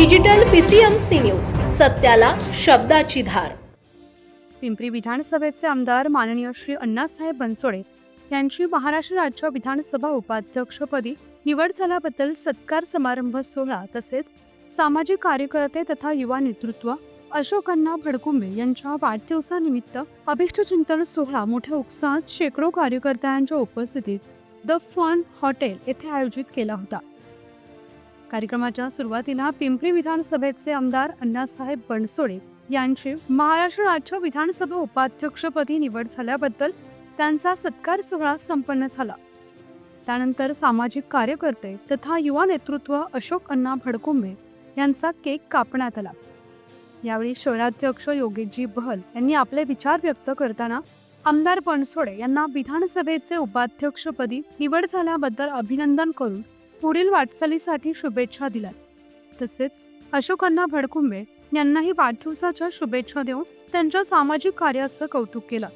Digital PCMC news सत्याला शब्दाची धार. पिंपरी विधानसभेचे आमदार माननीय श्री अण्णासाहेब बनसोडे यांची महाराष्ट्र राज्य विधानसभा उपाध्यक्षपदी निवड झाल्याबद्दल सत्कार समारंभ सोहळा तसेच सामाजिक कार्यकर्ते तथा युवा नेतृत्व अशोक भडकुंबे यांच्या वाढदिवसानिमित्त अभिष्टचिंतन सोहळा मोठ्या उत्साहात शेकडो कार्यकर्त्यांच्या उपस्थितीत द फन हॉटेल येथे आयोजित केला होता. कार्यक्रमाच्या सुरुवातीला पिंपरी विधानसभेचे आमदार अण्णासाहेब बनसोडे यांची महाराष्ट्र राज्य विधानसभा उपाध्यक्षपदी निवड झाल्याबद्दल त्यांचा सत्कार सोहळा संपन्न झाला. त्यानंतर सामाजिक कार्यकर्ते तथा युवा नेतृत्व अशोक अण्णा भडकुंबे यांचा केक कापण्यात आला. यावेळी शहराध्यक्ष योगेशजी बहल यांनी आपले विचार व्यक्त करताना आमदार बनसोडे यांना विधानसभेचे उपाध्यक्षपदी निवड झाल्याबद्दल अभिनंदन करून पुढील वाटचालीसाठी शुभेच्छा दिल्या तसेच अशोकांना भडकुंबे यांनाही वाढदिवसाच्या शुभेच्छा देऊन त्यांच्या सामाजिक कार्याचं कौतुक केलं.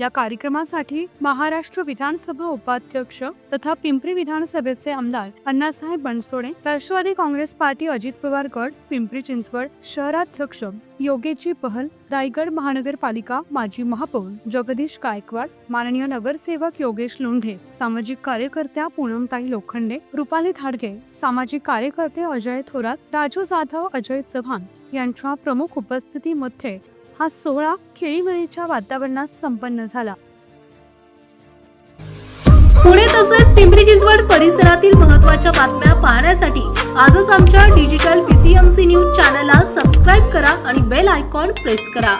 या कार्यक्रमासाठी महाराष्ट्र विधानसभा उपाध्यक्ष तथा पिंपरी विधानसभेचे आमदार अण्णासाहेब बनसोडे राष्ट्रवादी काँग्रेस पार्टी अजित पवार गट पिंपरी चिंचवड शहराध्यक्ष योगेची पहल रायगड महानगरपालिका माजी महापौर जगदीश गायकवाड माननीय नगरसेवक योगेश लोंढे सामाजिक कार्यकर्त्या पूनमताई लोखंडे रुपाली धाडगे सामाजिक कार्यकर्ते अजय थोरात राजू जाधव अजय चव्हाण यांच्या प्रमुख उपस्थितीमध्ये हा सोहळा खेळीमेळीच्या वातावरणात संपन्न झाला. पुणे तसेच पिंपरी चिंचवड परिसरातील महत्त्वाच्या बातम्या पाहण्यासाठी आजच आमच्या डिजिटल पीसीएमसी न्यूज चॅनलला सबस्क्राईब करा आणि बेल आयकॉन प्रेस करा.